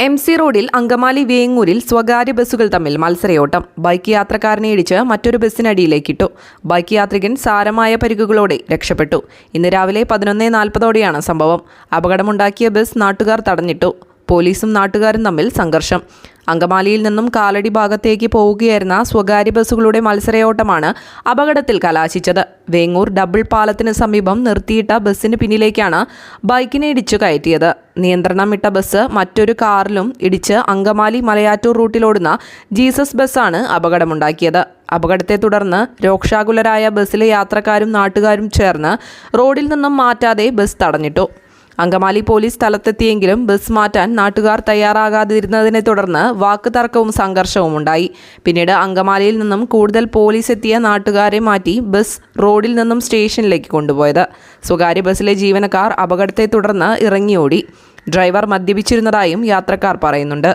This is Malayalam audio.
എം സി റോഡിൽ അങ്കമാലി വേങ്ങൂരിൽ സ്വകാര്യ ബസ്സുകൾ തമ്മിൽ മത്സരയോട്ടം. ബൈക്ക് യാത്രക്കാരനെ ഇടിച്ച് മറ്റൊരു ബസ്സിനടിയിലേക്കിട്ടു. ബൈക്ക് യാത്രികൻ സാരമായ പരിക്കുകളോടെ രക്ഷപ്പെട്ടു. ഇന്ന് രാവിലെ പതിനൊന്ന് നാൽപ്പതോടെയാണ് സംഭവം. അപകടമുണ്ടാക്കിയ ബസ് നാട്ടുകാർ തടഞ്ഞിട്ടു. പോലീസും നാട്ടുകാരും തമ്മിൽ സംഘർഷം. അങ്കമാലിയിൽ നിന്നും കാലടി ഭാഗത്തേക്ക് പോവുകയായിരുന്ന സ്വകാര്യ ബസ്സുകളുടെ മത്സരയോട്ടമാണ് അപകടത്തിൽ കലാശിച്ചത്. വേങ്ങൂർ ഡബിൾ പാലത്തിന് സമീപം നിർത്തിയിട്ട ബസ്സിന് പിന്നിലേക്കാണ് ബൈക്കിനെ ഇടിച്ചു കയറ്റിയത്. നിയന്ത്രണം വിട്ട ബസ് മറ്റൊരു കാറിലും ഇടിച്ച് അങ്കമാലി മലയാറ്റൂർ റൂട്ടിലോടുന്ന ജീസസ് ബസ്സാണ് അപകടമുണ്ടാക്കിയത്. അപകടത്തെ തുടർന്ന് രോക്ഷാകുലരായ ബസ്സിലെ യാത്രക്കാരും നാട്ടുകാരും ചേർന്ന് റോഡിൽ നിന്നും മാറ്റാതെ ബസ് തടഞ്ഞിട്ടു. അങ്കമാലി പോലീസ് സ്ഥലത്തെത്തിയെങ്കിലും ബസ് മാറ്റാൻ നാട്ടുകാർ തയ്യാറാകാതിരുന്നതിനെ തുടർന്ന് വാക്ക് തർക്കവും സംഘർഷവും ഉണ്ടായി. പിന്നീട് അങ്കമാലിയിൽ നിന്നും കൂടുതൽ പോലീസ് എത്തിയ നാട്ടുകാരെ മാറ്റി ബസ് റോഡിൽ നിന്നും സ്റ്റേഷനിലേക്ക് കൊണ്ടുപോയത്. സ്വകാര്യ ബസ്സിലെ ജീവനക്കാർ അപകടത്തെ തുടർന്ന് ഇറങ്ങിയോടി. ഡ്രൈവർ മദ്യപിച്ചിരുന്നതായും യാത്രക്കാർ പറയുന്നുണ്ട്.